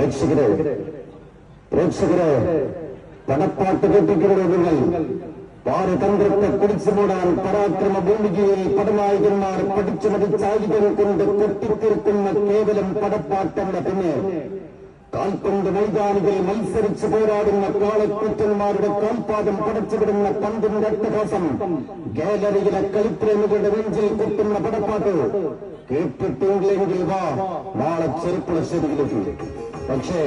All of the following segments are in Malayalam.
പ്രേക്ഷകരെ പ്രേക്ഷകരെ പണപ്പാട്ട് കെട്ടിക്കരുടെ നിങ്ങൾ പാരതന്ത്രത്തെ കുടിച്ചു മൂടാൻ പരാക്രമ ഭൂമികയിൽ പടനായകന്മാർ പഠിച്ചു മതിച്ച ആയുധം കൊണ്ട് കൊട്ടിത്തീർക്കുന്ന കേവലം പടപ്പാട്ടല്ല പിന്നെ കാൽപന്ത് മൈതാനികൾ മത്സരിച്ചു പോരാടുന്ന കാളക്കൂറ്റന്മാരുടെ കാൽപാദം പടച്ചുവിടുന്ന പന്തിന്റെ അട്ടഹാസം ഗാലറിയിലെ കളിപ്രേമികളുടെ നെഞ്ചിൽ കുത്തുന്ന പടപ്പാട്ട് കേട്ടിട്ടുണ്ടെങ്കിൽ വാ നാളെ ചെറുപ്പുളശ്ശേരിയിലെത്തി പക്ഷേ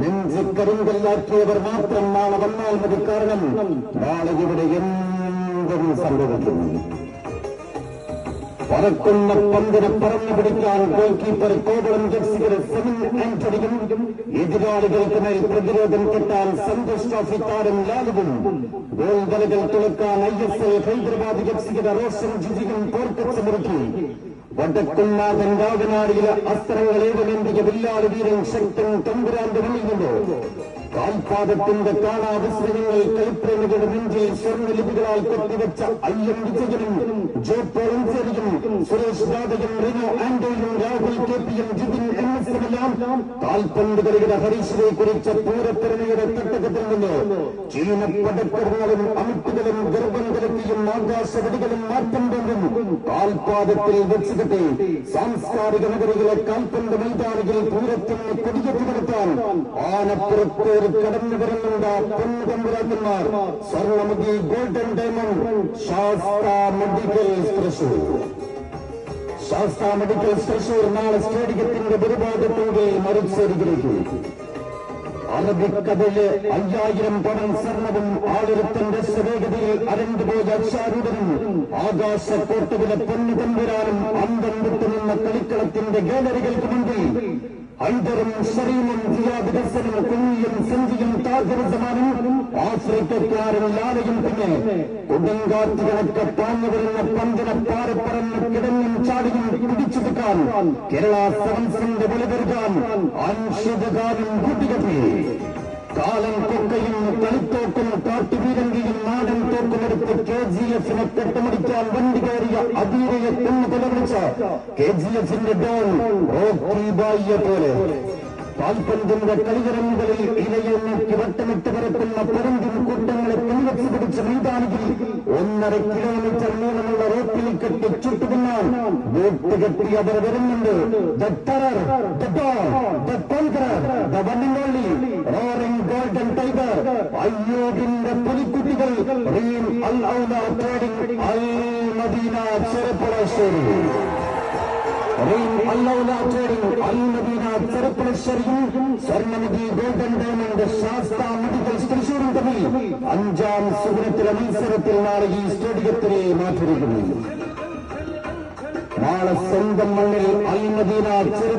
നെഞ്ച് കരിങ്കല്ലാക്കിയവർ മാത്രം വന്നാൽ മതി. കാരണം നാളെ ഇവിടെ എന്തും സംഭവിക്കുന്നില്ല പറക്കുന്ന പന്തിനെ പറന്നു പിടിക്കാൻ ഗോൾ കീപ്പർ കോവളം ജെക്സിയുടെ സെമിൻ ആന്റണിയും എതിരാളികൾക്ക് മേൽ പ്രതിരോധം കിട്ടാൻ സന്തോഷ് ട്രോഫി താരം ലാലുവും ഗോൾ വലകൾ തുളുക്കാൻ ഐ എസ് എൽ ഹൈദരാബാദ് ജെക്സിയുടെ റോഷൻ ജിജിയും കോർക്കച്ച് മുറുക്കി. വടക്കുന്നാഥൻ രാവനാടിയിലെ അസ്ത്രങ്ങൾ ഏവനെന്തിയ വില്ലാളി വീരൻ ശക്തൻ തമ്പുരാന്റെ വിളിയുന്നു കാൽപാദത്തിന്റെ കാണാവിസ്മയങ്ങൾ കളിപ്രേമികളുടെ നെഞ്ചിൽ സ്വർണലിപികളാൽ കെട്ടിവെച്ച അയ്യം വിജയനും ജോ പോളഞ്ചേരിയും സുരേഷ് യാദവും റിനോ ആന്റോയും രാഹുൽ കെ പിയും ജിതിൻ കാൽപന്ത് കളിയുടെ ഹരീഷിനെ കുറിച്ച പൂരപ്പെരുമയുടെ തട്ടകത്തിൽ നിന്ന് ചീനപ്പടക്കരങ്ങളും അമിട്ടുകളും ഗർഭം കലക്കിയും ആകാശവടികളും മാറ്റം കൊണ്ടും കാൽപാദത്തിൽ വെച്ചിട്ട് സാംസ്കാരിക നഗരികളെ കാൽപന്ത് മൈതാനികൾ പൂരത്തിന് കൊടിയെത്തി നടത്താൻ ആനപ്പുറത്തേർ കടന്നു വരുന്നുണ്ട് പൊന്നുതമ്പുരാക്കന്മാർ Swarnamukhi golden diamond Shastra medical Thrissur. Shastra medical Thrissur നാളെ സ്റ്റേഡിയത്തിന്റെ ഒരുപാടത്തിന്റെ മറുചേരിയിലേക്ക് അറബിക്കഥയിൽ അയ്യായിരം പണം സ്വർണവും ആളിരത്തിന്റെ വേഗതയിൽ അരണ്ടുപോയ അക്ഷാരൂഢനും ആകാശ കോട്ടുവിലെ പൊന്നു തമ്പുരാനും അന്തം വിട്ടുനിന്ന കളിക്കളത്തിന്റെ ഗാലറികൾക്ക് മുൻപിൽ ഹൈദറും ഷറീമും ജിയാബിദസനും കുഞ്ഞിയും സഞ്ചിയും താജറുസമാനും ആഫ്രിക്കക്കാരൻ തന്നെ കൊടുങ്കാറ്റുകളൊക്കെ പാഞ്ഞു വരുന്ന പന്തിനെ പാരപ്പറന്ന് കിടന്നും ചാടിയും പിടിച്ചു നിൽക്കാൻ കേരള സെവൻസിന്റെ വില വിലപെരുകാൻ അൻഷിതകാലം കൂട്ടിക്കെട്ടി കാലം കൊക്കയും കളിത്തോക്കും കാട്ടുപീരങ്കിയും നാടൻ തോക്കുമെടുത്ത് കെ ജി എഫിനെ കെട്ടമടിക്കാൻ വണ്ടി കയറിയ അധീരയെ കൊന്നു കൊലവിളിച്ച കെ ജി എഫിന്റെ ഡോൺ റോക്കി ബായിയെ പോലെ. வாய்ப்பென்கின்ற கலிகரங்குகளில் இதையும் நோக்கி வட்டமிட்டு கிடக்கும் அப்பெருந்தின் கூட்டங்களை கல்வெட்டி பிடிச்ச மைதானத்தில் ஒன்னரை கிலோமீட்டர் நீளமுள்ள ரோட்டில் கட்டி சுட்டு பின்னால் வீட்டு கட்டி அவர் விரும்புண்டு டைகர் ஐயோகின்ற புலிக்குட்டிகள் Reem Al Awda trading Al golden diamond Shastra medical തൃശൂരും അഞ്ചാം സുഹൃത്തിലെ മത്സരത്തിൽ നാളെ ഈ സ്റ്റേഡിയത്തിനെ മാറ്റിയിരിക്കുന്നു നാളെ സ്വന്തം മണ്ണിൽ അൽ മദീന ചെറുപ്പ